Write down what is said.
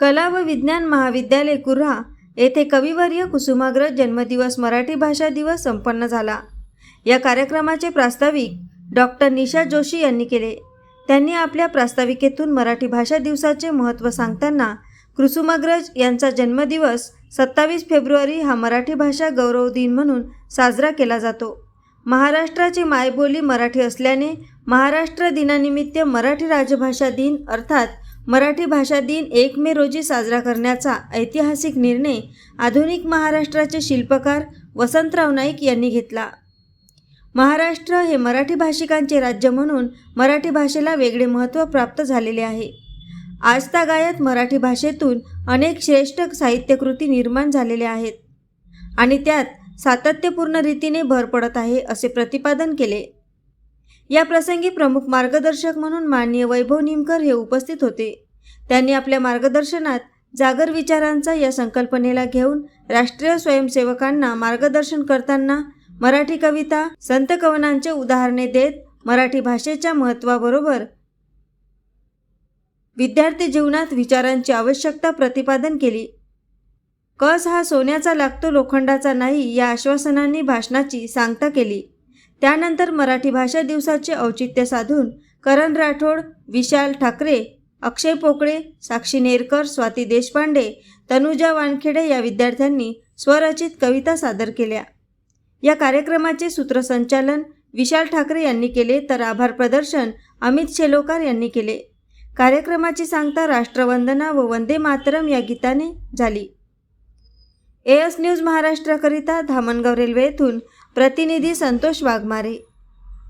कला व विज्ञान महाविद्यालय कुर्हा येथे कविवर्य कुसुमाग्रज जन्मदिवस मराठी भाषा दिवस संपन्न झाला. या कार्यक्रमाचे प्रास्ताविक डॉक्टर निशा जोशी यांनी केले. त्यांनी आपल्या प्रास्ताविकेतून मराठी भाषा दिवसाचे महत्त्व सांगताना कुसुमाग्रज यांचा जन्मदिवस सत्तावीस फेब्रुवारी हा मराठी भाषा गौरव दिन म्हणून साजरा केला जातो. महाराष्ट्राची मायबोली मराठी असल्याने महाराष्ट्र दिनानिमित्त मराठी राजभाषा दिन अर्थात मराठी भाषा दिन एक मे रोजी साजरा करण्याचा ऐतिहासिक निर्णय आधुनिक महाराष्ट्राचे शिल्पकार वसंतराव नाईक यांनी घेतला. महाराष्ट्र हे मराठी भाषिकांचे राज्य म्हणून मराठी भाषेला वेगळे महत्त्व प्राप्त झालेले आहे. आजतागायत मराठी भाषेतून अनेक श्रेष्ठ साहित्यकृती निर्माण झालेल्या आहेत आणि त्यात सातत्यपूर्ण रीतीने भर पडत आहे असे प्रतिपादन केले. या प्रसंगी प्रमुख मार्गदर्शक म्हणून माननीय वैभव निमकर हे उपस्थित होते. त्यांनी आपल्या मार्गदर्शनात जागर विचारांचा या संकल्पनेला घेऊन राष्ट्रीय स्वयंसेवकांना मार्गदर्शन करताना मराठी कविता संत कवनांचे उदाहरणे देत मराठी भाषेच्या महत्त्वाबरोबर विद्यार्थी जीवनात विचारांची आवश्यकता प्रतिपादन केली. कस हा सोन्याचा लागतो लोखंडाचा नाही या आश्वासनांनी भाषणाची सांगता केली. त्यानंतर मराठी भाषा दिवसाचे औचित्य साधून करण राठोड विशाल ठाकरे अक्षय पोकळे साक्षी नेरकर स्वाती देशपांडे तनुजा वानखेडे या विद्यार्थ्यांनी स्वरचित कविता सादर केल्या. या कार्यक्रमाचे सूत्रसंचालन विशाल ठाकरे यांनी केले तर आभार प्रदर्शन अमित शेलोकार यांनी केले. कार्यक्रमाची सांगता राष्ट्रवंदना व वंदे मातरम या गीताने झाली. एएस न्यूज महाराष्ट्राकरिता धामणगाव रेल्वे येथून प्रतिनिधी संतोष वाघमारे.